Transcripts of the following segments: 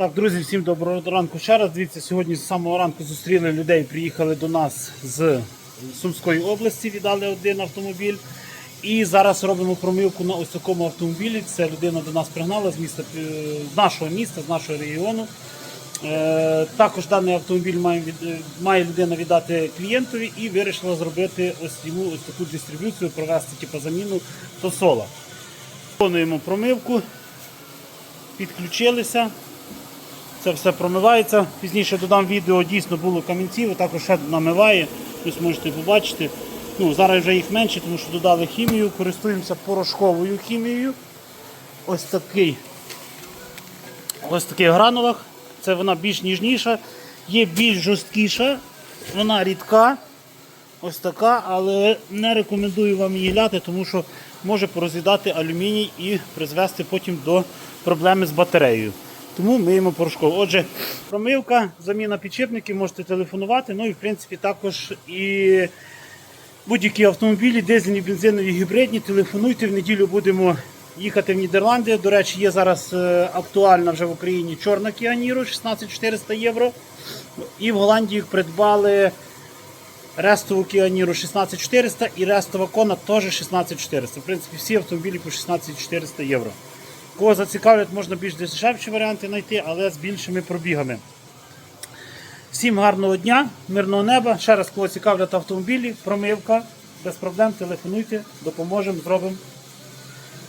Так, друзі, всім доброго ранку ще раз. Дивіться, сьогодні з самого ранку зустріли людей, приїхали до нас з Сумської області, віддали один автомобіль. І зараз робимо промивку на ось такому автомобілі. Це людина до нас пригнала з міста е, з нашого міста, з нашого регіону. Е, також даний автомобіль має, е, має людина віддати клієнтові і вирішила зробити ось йому ось таку дистриб'юцію, провести типу, заміну тосола. Виконуємо промивку, підключилися. Це все промивається. Пізніше додам відео, дійсно було камінців, також ще намиває. Ось можете побачити. Ну, зараз вже їх менше, тому що додали хімію, користуємося порошковою хімією. Ось такий. Ось такий гранулах. Це вона більш ніжніша, є більш жорсткіша, вона рідка. Ось така, але не рекомендую вам її ляти, тому що може пороз'їдати алюміній і призвести потім до проблеми з батареєю. Тому миємо порошково. Отже, промивка, заміна підшипників, можете телефонувати. Ну і в принципі також і будь-які автомобілі, дизельні, бензинові, гібридні. Телефонуйте. В неділю будемо їхати в Нідерланди. До речі, є зараз е, актуальна вже в Україні чорна Niro 16400 євро. І в Голландії придбали Рестову Niro 16400 і Рестова Kona теж 16400. В принципі, всі автомобілі по 16400 євро. Кого зацікавлять, можна більш дешевші варіанти знайти, але з більшими пробігами. Всім гарного дня, мирного неба. Ще раз, кого цікавлять автомобілі, промивка, без проблем, телефонуйте, допоможемо, зробимо.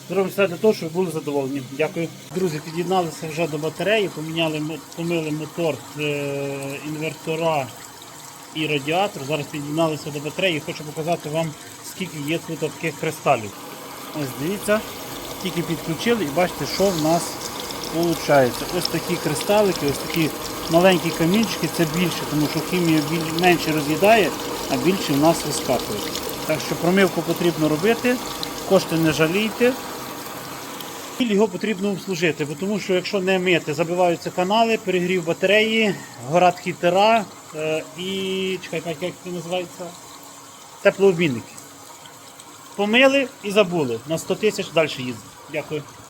Зробимо все для того, щоб були задоволені. Дякую. Друзі, під'єдналися вже до батареї, поміняли, помили мотор, е, інвертора і радіатор. Зараз під'єдналися до батареї. Хочу показати вам, скільки є тут таких кристалів. Ось дивіться, тільки підключили і бачите, що в нас виходить. Ось такі кристалики, ось такі маленькі камінчики, це більше, тому що хімія менше роз'їдає, а більше в нас вискакує. Так що промивку потрібно робити, кошти не жалійте. Його потрібно обслужити, бо тому що якщо не мити, забиваються канали, перегрів батареї, горять хітера е, і чекай, як, це називається? Теплообмінники. Помили і забули. На 100 тисяч далі їздить. Дякую.